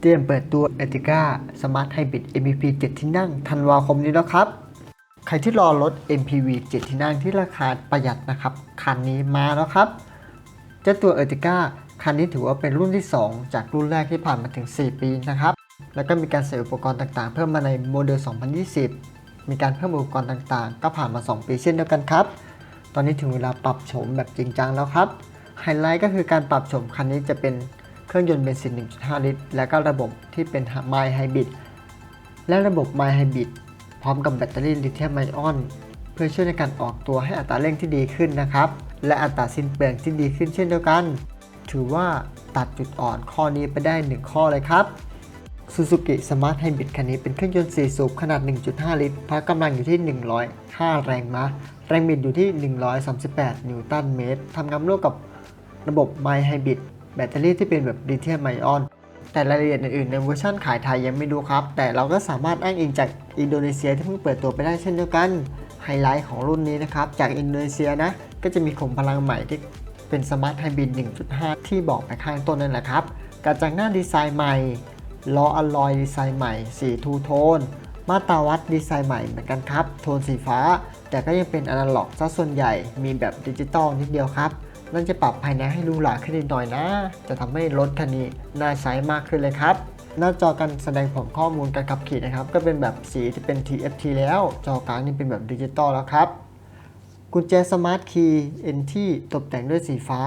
เตรียมเปิดตัว e t i c a Smart Hybrid MPV 7 ที่นั่งธันวาคมนี้แล้วครับ ใครที่รอรถ MPV 7 ที่นั่งที่ราคาประหยัดนะครับ คันนี้มาแล้วครับ เจ้าตัว e t i c a คันนี้ถือว่าเป็นรุ่นที่ 2 จากรุ่นแรกที่ผ่านมาถึง 4 ปีนะครับ แล้วก็มีการใส่อุปกรณ์ต่างๆ เพิ่มมาในโมเดล 2020 มีการเพิ่มอุปกรณ์ต่างๆ ก็ผ่านมา 2 ปีเช่นเดียวกันครับ ตอนนี้ถึงเวลาปรับโฉมแบบจริงจังแล้วครับ ไฮไลท์ก็คือการปรับโฉมคันนี้จะเป็น เครื่องยนต์เบนซิน 1.5 ลิตร และก็ระบบที่เป็น My Hybrid และระบบ My Hybrid พร้อมกับแบตเตอรี่ลิเธียมไอออน เพื่อช่วยในการออกตัวให้อัตราเร่งที่ดีขึ้นนะครับ และอัตราสิ้นเปลืองที่ดีขึ้นเช่นเดียวกัน ถือว่าตัดจุดอ่อนข้อนี้ไปได้ 1 ข้อเลยครับ Suzuki Smart Hybrid คันนี้เป็นเครื่องยนต์ 4 สูบขนาด 1.5 ลิตร พละกำลังอยู่ที่ 105 แรงม้า แรงบิดอยู่ที่ 138 นิวตันเมตร ทำงานร่วมกับระบบ My Hybrid แบตเตอรี่ที่เป็นแบบลิเธียมไอออน แต่รายละเอียดอื่นๆในเวอร์ชันขายไทยยังไม่รู้ครับ แต่เราก็สามารถอ้างอิงจากอินโดนีเซียที่เพิ่งเปิดตัวไปได้เช่นเดียวกัน ไฮไลท์ของรุ่นนี้นะครับ จากอินโดนีเซียนะ ก็จะมีขุมพลังใหม่ที่เป็นสมาร์ทไฮบริด1.5 ที่บอกไปข้างต้นนั่นแหละครับกระจังหน้าดีไซน์ใหม่ล้ออลลอยดีไซน์ใหม่สีทูโทนมาตราวัดดีไซน์ใหม่เหมือนกันครับ โทนสีฟ้า แต่ก็ยังเป็นอนาล็อกซะส่วนใหญ่มีแบบดิจิตอลนิดเดียวครับ นั่นจะปรับภายในให้รูหราขึ้นนิดหน่อยนะ จะทำให้รถคันนี้น่าใช้มากขึ้นเลยครับ หน้าจอการแสดงผลข้อมูลการขับขี่นะครับ ก็เป็นแบบสีที่เป็น TFT แล้ว จอกลางนี่เป็นแบบดิจิตอลแล้วครับ กุญแจสมาร์ทคีย์ NT ตกแต่งด้วยสีฟ้า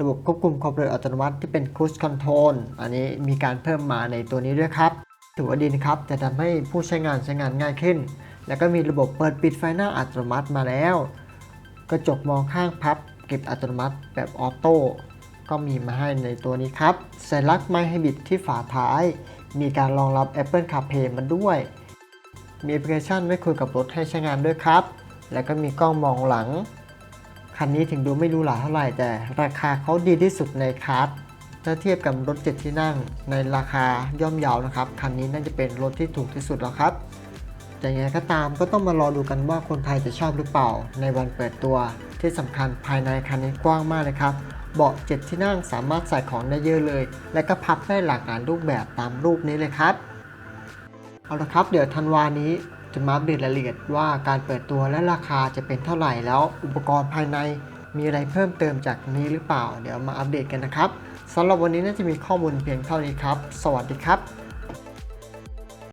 ระบบควบคุมความเร็วอัตโนมัติที่เป็น Cruise Control อันนี้มีการเพิ่มมาในตัวนี้ด้วยครับถือว่าดีนะครับจะทำให้ผู้ใช้งานใช้งานง่ายขึ้น แล้วก็มีระบบเปิดปิดไฟหน้าอัตโนมัติมาแล้ว กระจกมองข้างพับ เก็บอัตโนมัติแบบออโต้ก็มีมาให้ในตัวนี้ครับสัญลักษณ์ไมให้บิดที่ฝาท้าย มีการรองรับ Apple CarPlay มาด้วย มีแอปพลิเคชันไว้คุยกับรถให้ใช้งานด้วยครับ แล้วก็มีกล้องมองหลัง คันนี้ถึงดูไม่หรู้หลาเท่าไหร่แต่ราคาเขาดีที่สุดในคาร์ดถ้าเทียบกับรถเจ็ดที่นั่งในราคาย่อมเยาวนะครับ คันนี้น่าจะเป็นรถที่ถูกที่สุดแล้วครับ แต่ยังไงก็ตามก็ต้องมารอดูกันว่าคนไทยจะชอบหรือเปล่าในวันเปิดตัว ที่สำคัญภายในคันนี้กว้างมากเลยครับเบาะเจ็ดที่นั่งสามารถใส่ของได้เยอะเลย และก็พับได้หลากหลายรูปแบบตามรูปนี้เลยครับ เอาละครับ เดี๋ยวธันวานี้จะมาอัปเดตรายละเอียดว่าการเปิดตัวและราคาจะเป็นเท่าไหร่แล้วอุปกรณ์ภายในมีอะไรเพิ่มเติมจากนี้หรือเปล่า เดี๋ยวมาอัปเดตกันนะครับสำหรับวันนี้น่าจะมีข้อมูลเพียงเท่านี้ครับ สวัสดีครับ